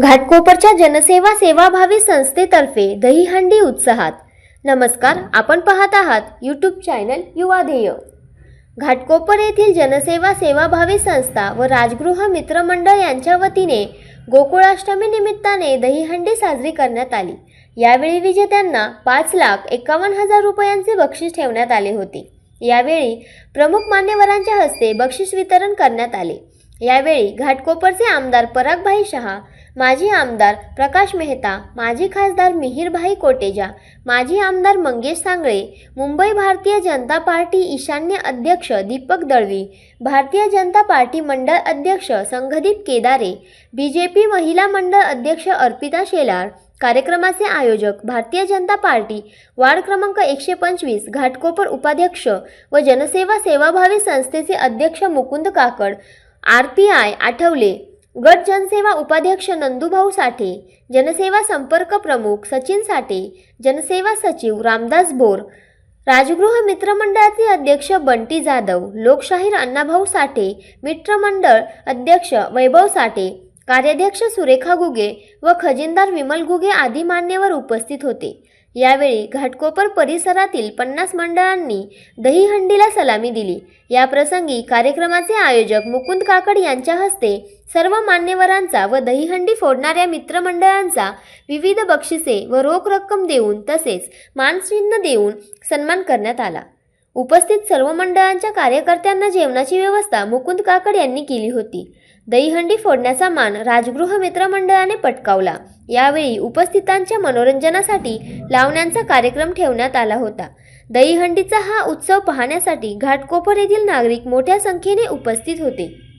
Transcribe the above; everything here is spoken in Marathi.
घाटकोपरच्या जनसेवा सेवाभावी संस्थेतर्फे दहीहंडी उत्साहात. नमस्कार आपण पाहत आहात यूट्यूब चॅनल युवा ध्येय. घाटकोपर येथील जनसेवा सेवाभावी संस्था व राजगृह मित्रमंडळ यांच्या वतीने गोकुळाष्टमी निमित्ताने दहीहंडी साजरी करण्यात आली. यावेळी विजेत्यांना पाच लाख एकावन्न हजार रुपयांचे बक्षीस ठेवण्यात आले होते. यावेळी प्रमुख मान्यवरांच्या हस्ते बक्षीस वितरण करण्यात आले. यावेळी घाटकोपरचे आमदार परागभाई शहा माजी आमदार प्रकाश मेहता माजी खासदार मिहीरभाई कोटेजा माजी आमदार मंगेश सांगळे मुंबई भारतीय जनता पार्टी ईशान्य अध्यक्ष दीपक दळवी भारतीय जनता पार्टी मंडळ अध्यक्ष संघदीप केदारे बी जे पी महिला मंडळ अध्यक्ष अर्पिता शेलार कार्यक्रमाचे आयोजक भारतीय जनता पार्टी वार्ड क्रमांक एकशे पंचवीस घाटकोपर उपाध्यक्ष व जनसेवा सेवाभावी संस्थेचे अध्यक्ष मुकुंद काकड आर पी आय आठवले. गट जनसेवा उपाध्यक्ष नंदुभाऊ साठे जनसेवा संपर्क प्रमुख सचिन साठे जनसेवा सचिव रामदास बोर राजगृह मित्रमंडळाचे अध्यक्ष बंटी जाधव लोकशाहीर अण्णाभाऊ साठे मित्रमंडळ अध्यक्ष वैभव साठे कार्याध्यक्ष सुरेखा गुगे व खजिनदार विमल गुगे आदी मान्यवर उपस्थित होते. यावेळी घाटकोपर परिसरातील पन्नास मंडळांनी दहीहंडीला सलामी दिली. याप्रसंगी कार्यक्रमाचे आयोजक मुकुंद काकड यांच्या हस्ते सर्व मान्यवरांचा व दहीहंडी फोडणाऱ्या मित्रमंडळांचा विविध बक्षिसे व रोख रक्कम देऊन तसेच मानचिन्ह देऊन सन्मान करण्यात आला. उपस्थित सर्व मंडळांच्या कार्यकर्त्यांना जेवणाची व्यवस्था मुकुंद काकड यांनी केली होती. दहीहंडी फोडण्याचा मान राजगृह मित्रमंडळाने पटकावला. यावेळी उपस्थितांच्या मनोरंजनासाठी लावण्यांचा कार्यक्रम ठेवण्यात आला होता. दहीहंडीचा हा उत्सव पाहण्यासाठी घाटकोपर येथील नागरिक मोठ्या संख्येने उपस्थित होते.